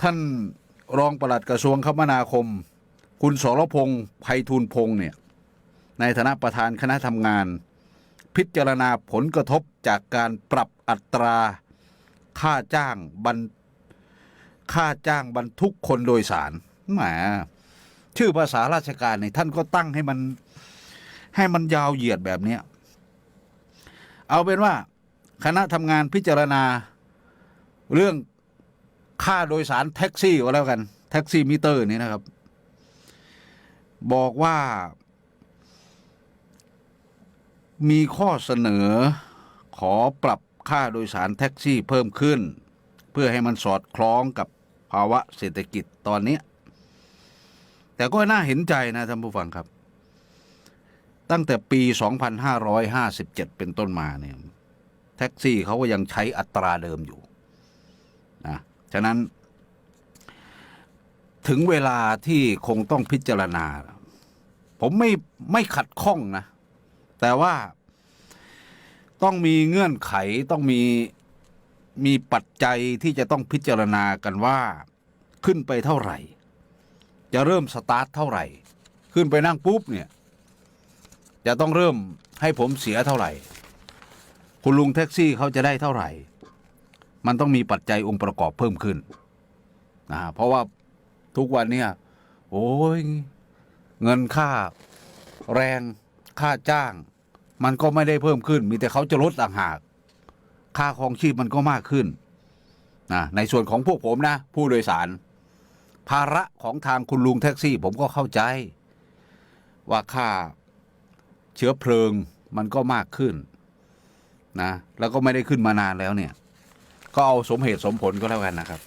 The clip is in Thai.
ท่านรองปลัดกระทรวงคมนาคม คุณสรพงษ์ไพฑูรย์พงษ์เนี่ยในฐานะประธานคณะทำงาน พิจารณาผลกระทบจากการปรับอัตรา ค่าจ้างบรรค่าจ้างบรรทุกคนโดยสารแหมชื่อภาษาราชการเนี่ยท่านก็ตั้งให้มันให้มันยาวเหยียดแบบนี้เอาเป็นว่าคณะทำงานพิจารณาเรื่อง ค่าโดยสารแท็กซี่ก็แล้วกัน แท็กซี่มิเตอร์นี่นะครับ บอกว่า มีข้อเสนอขอปรับค่าโดยสารแท็กซี่เพิ่มขึ้น เพื่อให้มันสอดคล้องกับภาวะเศรษฐกิจตอนนี้ แต่ก็น่าเห็นใจนะท่านผู้ฟังครับ ตั้งแต่ปี 2557 เป็นต้นมาเนี่ยแท็กซี่เขาก็ยังใช้อัตราเดิมอยู่นะ ฉะนั้น ถึงเวลาที่คงต้องพิจารณา ผมไม่ไม่ขัดข้องนะ แต่ว่าต้องมีเงื่อนไขต้องมีมีปัจจัยที่จะต้องพิจารณากันว่า ขึ้นไปเท่าไหร่ จะเริ่มสตาร์ทเท่าไหร่ ขึ้นไปนั่งปุ๊บเนี่ย จะต้องเริ่มให้ผมเสียเท่าไหร่ คุณลุงแท็กซี่เขาจะได้เท่าไหร่ มันต้องมีปัจจัยองค์ประกอบเพิ่มขึ้นนะเพราะว่าทุกวันเนี่ยโอ้ยเงินค่าแรงค่าจ้าง มันก็ไม่ได้เพิ่มขึ้น มีแต่เขาจะลดต่างหาก ค่าครองชีพมันก็มากขึ้นนะในส่วนของพวกผมนะ ผู้โดยสาร ภาระของทางคุณลุงแท็กซี่ ผมก็เข้าใจ ว่าค่าเชื้อเพลิงมันก็มากขึ้นนะแล้วก็ไม่ได้ขึ้นมานานแล้วเนี่ย ก็เอาสมเหตุสมผลก็แล้วกันนะครับ